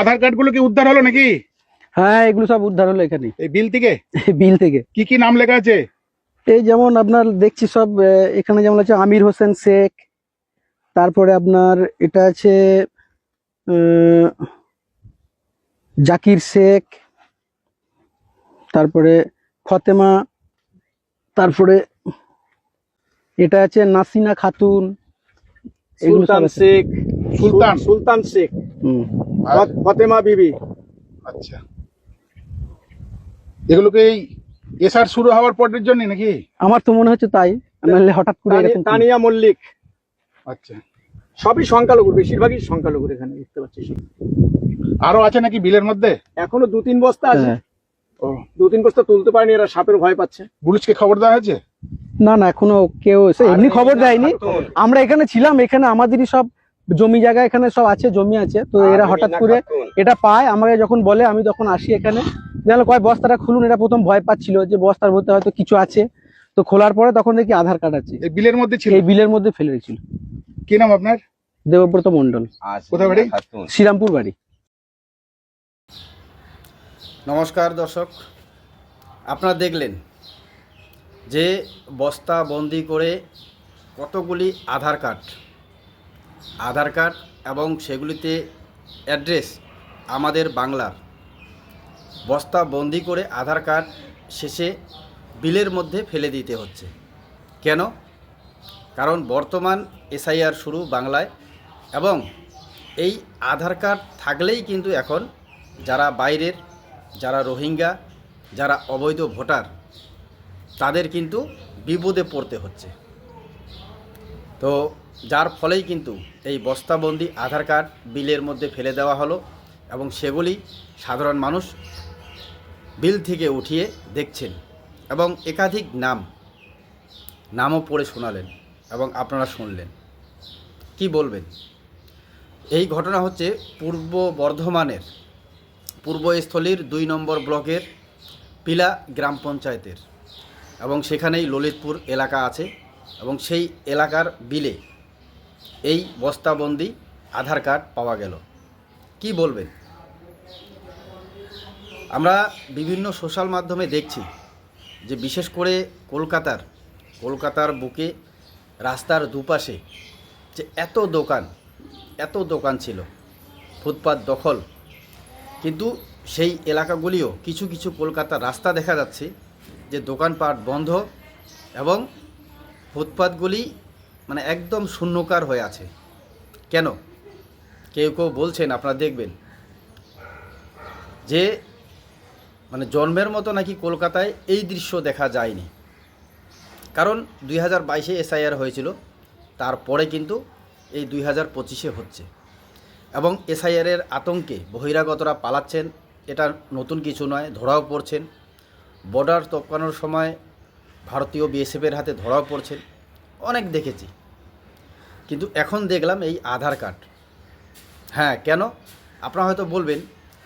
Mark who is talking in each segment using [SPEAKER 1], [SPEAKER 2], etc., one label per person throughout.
[SPEAKER 1] আধার কার্ডগুলো কি উদ্ধার হলো নাকি?
[SPEAKER 2] হ্যাঁ এগুলো সব উদ্ধার হলো এখানে।
[SPEAKER 1] এই বিল থেকে?
[SPEAKER 2] বিল থেকে।
[SPEAKER 1] কি কি নাম লেখা আছে?
[SPEAKER 2] এই যেমন আপনার দেখছি সব এখানে যেমন আছে আমির হোসেন শেখ তারপরে আপনার এটা আছে আহ, জাকির শেখ তারপরে ফতেমা তারপরে এটা আছে নাসিনা খাতুন এগুলো
[SPEAKER 3] সুলতান শেখ
[SPEAKER 1] সুলতান।
[SPEAKER 3] সুলতান শেখ।
[SPEAKER 2] হুম।
[SPEAKER 3] ফতেমা বিবি।
[SPEAKER 1] আচ্ছা। এগুলোকে এই এসআর শুরু হওয়ার পরের জন্য নাকি?
[SPEAKER 2] আমার তো মনে হচ্ছে তাই। নাহলে হঠাৎ করে এরকম
[SPEAKER 3] তানিয়া মল্লিক।
[SPEAKER 1] আচ্ছা।
[SPEAKER 3] সবই সংখ্যালঘু বেশিরভাগই সংখ্যালঘু এখানে দেখতে পাচ্ছি
[SPEAKER 1] আরও আছে নাকি বিলের মধ্যে?
[SPEAKER 3] এখনও দু তিন বস্তা আছে।
[SPEAKER 2] হ্যাঁ।
[SPEAKER 1] ও।
[SPEAKER 3] দু তিন বস্তা তুলতে পারেনি এরা সাপের ভয় পাচ্ছে।
[SPEAKER 1] পুলিশকে খবর দেওয়া হয়েছে?
[SPEAKER 2] না না এখনও কেউ এসে এমনি খবর দেয়নি। আমরা এখানে ছিলাম এখানে আমাদেরই সব জমি জায়গা এখানে সব আছে জমি আছে। তো এরা হঠাৎ করে এটা পায় আমাকে যখন বলে আমি তখন আসি এখানে। জানলো কয় বস্তাটা খুলুন এটা প্রথম ভয় পাচ্ছিল যে বস্তার মধ্যে হয়তো কিছু আছে। তো খোলার পরে তখন দেখি আধার কার্ড আছে।
[SPEAKER 1] এই বিলের মধ্যে ছিল?
[SPEAKER 2] এই বিলের মধ্যে ফেলে রেখেছিল
[SPEAKER 1] কি নাম আপনার?
[SPEAKER 2] দেবব্রত মন্ডল
[SPEAKER 1] কোথায় বাড়ি?
[SPEAKER 2] শ্রীরামপুর বাড়ি।
[SPEAKER 4] নমস্কার দর্শক আপনারা দেখলেন যে বস্তা বন্দি করে কতগুলি আধার কার্ড আধার কার্ড এবং সেগুলিতে অ্যাড্রেস আমাদের বাংলার বস্তা বন্দি করে আধার কার্ড শেষে বিলের মধ্যে ফেলে দিতে হচ্ছে। কেন? কারণ বর্তমান এসআইআর শুরু বাংলায় এবং এই আধার কার্ড থাকলেই কিন্তু এখন যারা বাইরের, যারা রোহিঙ্গা, যারা অবৈধ ভোটার, তাদের কিন্তু বিপদে পড়তে হচ্ছে। তো যার ফলেই কিন্তু এই বস্তাবন্দি আধার কার্ড বিলের মধ্যে ফেলে দেওয়া হলো এবং সেগুলি সাধারণ মানুষ বিল থেকে উঠিয়ে দেখছেন এবং একাধিক নাম, নামও পড়ে শোনালেন এবং আপনারা শুনলেন। কি বলবেন? এই ঘটনা হচ্ছে পূর্ব বর্ধমানের পূর্বস্থলীর দুই নম্বর ব্লকের পিলা গ্রাম পঞ্চায়েতের এবং সেখানেই ললিতপুর এলাকা আছে এবং সেই এলাকার বিলে এই বস্তাবন্দি আধার কার্ড পাওয়া গেল। কি বলবেন? আমরা বিভিন্ন সোশ্যাল মাধ্যমে দেখছি যে বিশেষ করে কলকাতার কলকাতার বুকে রাস্তার দুপাশে যে এত দোকান এত দোকান ছিল, ফুটপাত দখল। কিন্তু সেই এলাকাগুলিও কিছু কিছু কলকাতার রাস্তা দেখা যাচ্ছে যে দোকানপাট বন্ধ এবং ফুটপাতগুলি মানে একদম শূন্যকার হয়ে আছে। কেন? কেউ কেউ বলছেন, আপনারা দেখবেন। যে মানে জন্মের মতো নাকি কলকাতায় এই দৃশ্য দেখা যায়নি। কারণ দুই হাজার বাইশে এসআইআর হয়েছিল, তারপরে কিন্তু এই দুই হাজার পঁচিশে হচ্ছে। এবং এসআইআরের আতঙ্কে বহিরাগতরা পালাচ্ছেন, এটা নতুন কিছু নয়, ধরাও পড়ছেন। বর্ডার তপানোর সময় ভারতীয় বিএসএফের হাতে ধরাও পড়ছেন। অনেক দেখেছি। কিন্তু এখন দেখলাম এই আধার কার্ড। হ্যাঁ কেন? আপনারা হয়তো বলবেন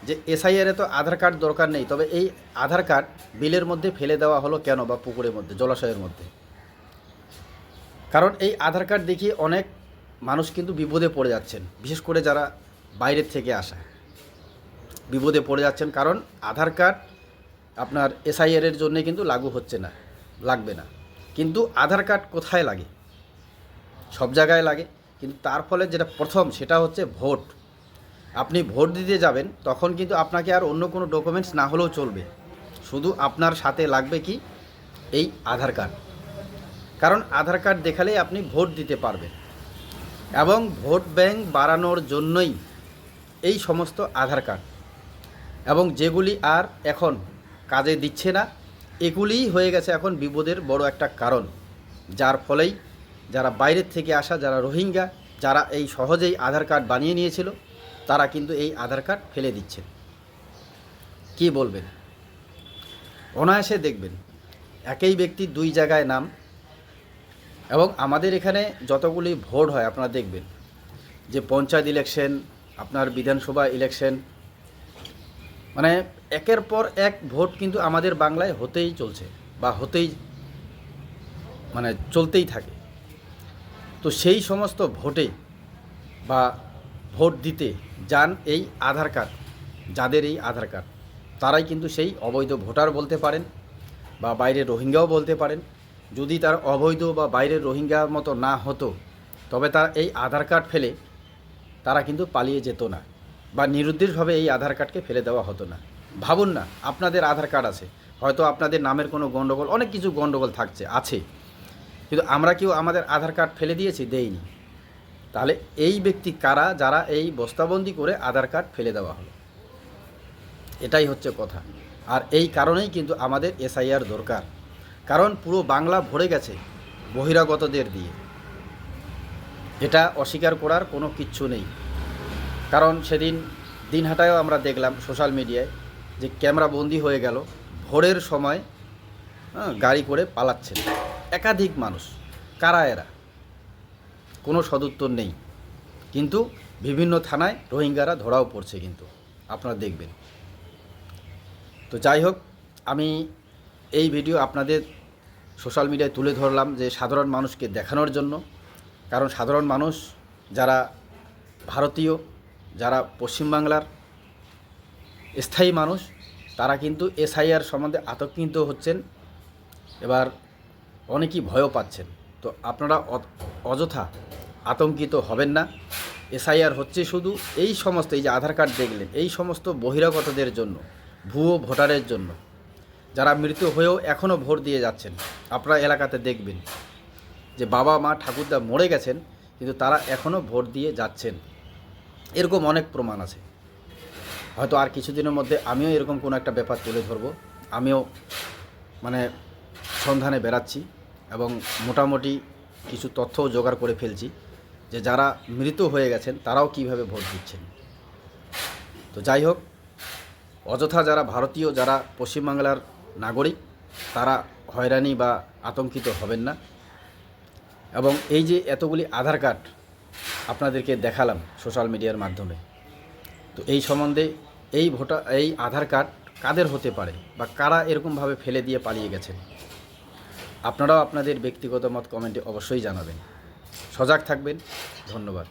[SPEAKER 4] যে এসআইআরে তো আধার কার্ড দরকার নেই, তবে এই আধার কার্ড বিলের মধ্যে ফেলে দেওয়া হলো কেন বা পুকুরের মধ্যে, জলাশয়ের মধ্যে? কারণ এই আধার কার্ড দেখিয়ে অনেক মানুষ কিন্তু বিপদে পড়ে যাচ্ছেন, বিশেষ করে যারা বাইরের থেকে আসা। বিপদে পড়ে যাচ্ছেন কারণ আধার কার্ড আপনার এসআইআর এর জন্য কিন্তু লাগু হচ্ছে না, লাগবে না। কিন্তু আধার কার্ড কোথায় লাগে? সব জায়গায় লাগে, কিন্তু তার ফলে যেটা প্রথম সেটা হচ্ছে ভোট। আপনি ভোট দিতে যাবেন, তখন কিন্তু আপনাকে আর অন্য কোনো ডকুমেন্টস না হলেও চলবে। শুধু আপনার সাথে লাগবে কি? এই আধার কার্ড। কারণ আধার কার্ড দেখালেই আপনি ভোট দিতে পারবেন। এবং ভোট ব্যাংক বাড়ানোর জন্যই এই সমস্ত আধার কার্ড। এবং যেগুলি আর এখন কাজে দিচ্ছে না, এগুলিই হয়ে গেছে এখন বিপদের বড় একটা কারণ। যার ফলেই যারা বাইরের থেকে আসা, যারা রোহিঙ্গা, যারা এই সহজেই আধার কার্ড বানিয়ে নিয়েছিল, তারা কিন্তু এই আধার কার্ড ফেলে দিচ্ছেন কি বলবেন? অনায়াসে দেখবেন, একই ব্যক্তি দুই জায়গায় নাম, এবং আমাদের এখানে যতগুলি ভোট হয়, আপনারা দেখবেন, যে পঞ্চায়েত ইলেকশন, আপনার বিধানসভা ইলেকশন মানে একের পর এক ভোট কিন্তু আমাদের বাংলায় হতেই চলছে, বা হতেই মানে চলতেই থাকে। তো সেই সমস্ত ভোটে বা ভোট দিতে যান এই আধার কার্ড, যাদের এই আধার কার্ড। তারাই কিন্তু সেই অবৈধ ভোটার বলতে পারেন বা বাইরের রোহিঙ্গাও বলতে পারেন। যদি তার অবৈধ বা বাইরের রোহিঙ্গার মতো না হতো, তবে তার এই আধার কার্ড ফেলে তারা কিন্তু পালিয়ে যেত না বা নিরুদ্দেশভাবে এই আধার কার্ডকে ফেলে দেওয়া হতো না। ভাবুন না, আপনাদের আধার কার্ড আছে। হয়তো আপনাদের নামের কোনো গণ্ডগোল, অনেক কিছু গণ্ডগোল থাকছে, আছে। কিন্তু আমরা কেউ আমাদের আধার কার্ড ফেলে দিয়েছি, দেইনি। তাহলে এই ব্যক্তি কারা যারা এই বস্তাবন্দি করে আধার কার্ড ফেলে দেওয়া হলো? এটাই হচ্ছে কথা। আর এই কারণেই কিন্তু আমাদের এসআইআর দরকার। কারণ পুরো বাংলা ভরে গেছে বহিরাগতদের দিয়ে। এটা অস্বীকার করার কোনো কিচ্ছু নেই। কারণ সেদিন দিনহাটায়ও আমরা দেখলাম সোশ্যাল মিডিয়ায় যে ক্যামেরা বন্দি হয়ে গেল। ভোরের সময় গাড়ি করে পালাচ্ছেন। একাধিক মানুষ, কারা এরা? কোনো সদুত্তর নেই। কিন্তু বিভিন্ন থানায় রোহিঙ্গারা ধরাও পড়ছে কিন্তু, আপনারা দেখবেন। তো যাই হোক, আমি এই ভিডিও আপনাদের সোশ্যাল মিডিয়ায় তুলে ধরলাম যে সাধারণ মানুষকে দেখানোর জন্য। কারণ সাধারণ মানুষ যারা ভারতীয়, যারা পশ্চিমবাংলার স্থায়ী মানুষ, তারা কিন্তু এসআইআর সম্বন্ধে আতঙ্কিত হচ্ছেন। এবার অনেকেই ভয়ও পাচ্ছেন। তো আপনারা অযথা আতঙ্কিত হবেন না। এসআইআর হচ্ছে শুধু এই সমস্ত, এই যে আধার কার্ড দেখলেন, এই সমস্ত বহিরাগতদের জন্য, ভুয়ো ভোটারের জন্য। যারা মৃত হয়েও এখনও ভোট দিয়ে যাচ্ছেন, আপনারা এলাকাতে দেখবেন যে বাবা, মা, ঠাকুরদা মরে গেছেন, কিন্তু তারা এখনও ভোট দিয়ে যাচ্ছেন। এরকম অনেক প্রমাণ আছে। হয়তো আর কিছুদিনের মধ্যে আমিও এরকম কোনো একটা ব্যাপার তুলে ধরবো। আমিও মানে সন্ধানে বেড়াচ্ছি এবং মোটামুটি কিছু তথ্যও জোগাড় করে ফেলছি যে যারা মৃত হয়ে গেছেন, তারাও কীভাবে ভোট দিচ্ছেন। তো যাই হোক, অযথা যারা ভারতীয়, যারা পশ্চিমবাংলার নাগরিক, তারা হয়রানি বা আতঙ্কিত হবেন না। এবং এই যে এতগুলি আধার কার্ড আপনাদেরকে দেখালাম সোশ্যাল মিডিয়ার মাধ্যমে, তো এই সম্বন্ধে এই ভোটার, এই আধার কার্ড কাদের হতে পারে বা কারা এরকমভাবে ফেলে দিয়ে পালিয়ে গেছেন? আপনারাও আপনাদের ব্যক্তিগত মত কমেন্টে অবশ্যই জানাবেন। সজাগ থাকবেন। ধন্যবাদ।